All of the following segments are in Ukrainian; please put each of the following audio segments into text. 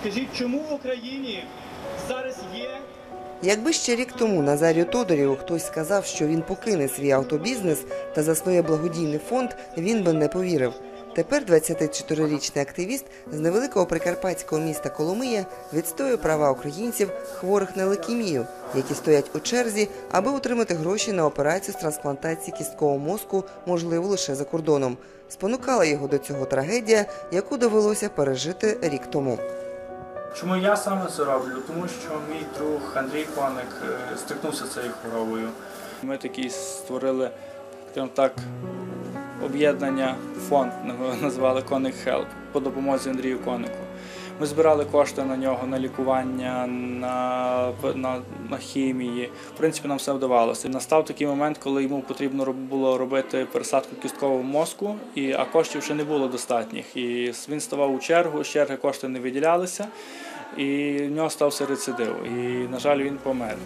Скажіть, чому в Україні зараз є Якби ще рік тому Назарію Тодорєву хтось сказав, що він покине свій автобізнес та заснує благодійний фонд, він би не повірив. Тепер 24-річний активіст з невеликого прикарпатського міста Коломия відстоює права українців, хворих на лейкемію, які стоять у черзі, аби отримати гроші на операцію з трансплантації кісткового мозку, можливо, лише за кордоном. Спонукала його до цього трагедія, яку довелося пережити рік тому. Чому я саме це роблю? Тому що мій друг Андрій Коник е, стикнувся цією хворобою. Ми такі створили, так, об'єднання, фонд назвали Коник Хелп по допомозі Андрію Конику. Ми збирали кошти на нього, на лікування, на, на, на хімії. В принципі, нам все вдавалося. Настав такий момент, коли йому потрібно було робити пересадку кісткового мозку, і, а коштів ще не було достатніх. І він ставав у чергу, з черги кошти не виділялися, і в нього стався рецидив. І, на жаль, він помер.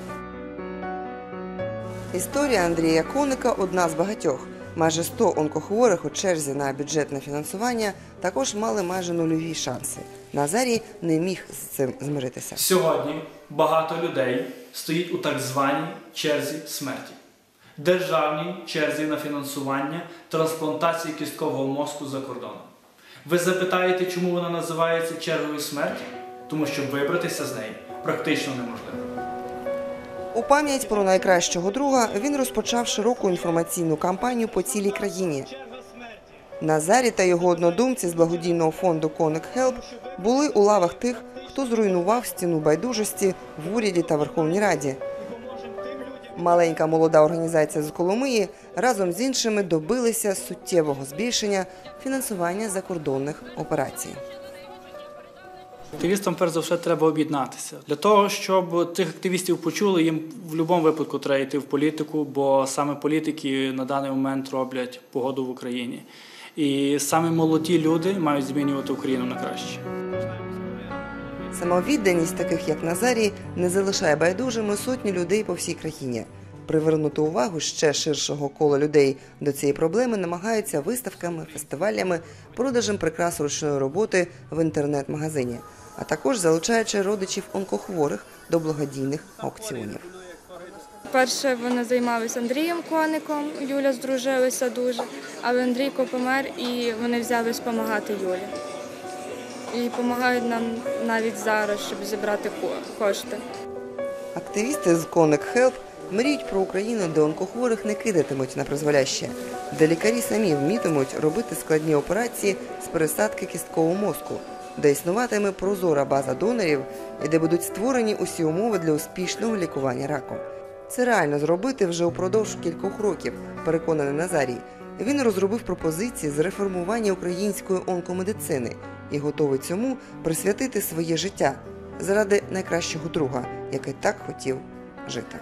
Історія Андрія Коника одна з багатьох. Майже 100 онкохворих у черзі на бюджетне фінансування також мали майже нульові шанси. Назарій не міг з цим змиритися. Сьогодні багато людей стоїть у так званій черзі смерті. Державній черзі на фінансування трансплантації кісткового мозку за кордоном. Ви запитаєте, чому вона називається чергою смерті? Тому що вибратися з неї практично неможливо. У пам'ять про найкращого друга він розпочав широку інформаційну кампанію по цілій країні. Назарі та його однодумці з благодійного фонду Коник Хелп були у лавах тих, хто зруйнував стіну байдужості в уряді та Верховній Раді. Маленька молода організація з Коломиї разом з іншими добилися суттєвого збільшення фінансування закордонних операцій. Активістам перш за все треба об'єднатися. Для того, щоб тих активістів почули, їм в будь-якому випадку треба йти в політику, бо саме політики на даний момент роблять погоду в Україні. І саме молоді люди мають змінювати Україну на краще. Самовідданість таких як Назарій не залишає байдужими сотні людей по всій країні. Привернути увагу ще ширшого кола людей до цієї проблеми намагаються виставками, фестивалями, продажем прикрас ручної роботи в інтернет-магазині, а також залучаючи родичів онкохворих до благодійних аукціонів. Перше вони займалися Андрієм Коником, Юля здружилися дуже, але Андрійко помер і вони взялись допомагати Юлі. І допомагають нам навіть зараз, щоб зібрати ко- кошти. Активісти з Коник Хелп мріють про Україну, де онкохворих не кидатимуть на призволяще, де лікарі самі вмітимуть робити складні операції з пересадки кісткового мозку, де існуватиме прозора база донорів і де будуть створені усі умови для успішного лікування раком. Це реально зробити вже упродовж кількох років, переконаний Назарій. Він розробив пропозиції з реформування української онкомедицини і готовий цьому присвятити своє життя заради найкращого друга, який так хотів жити.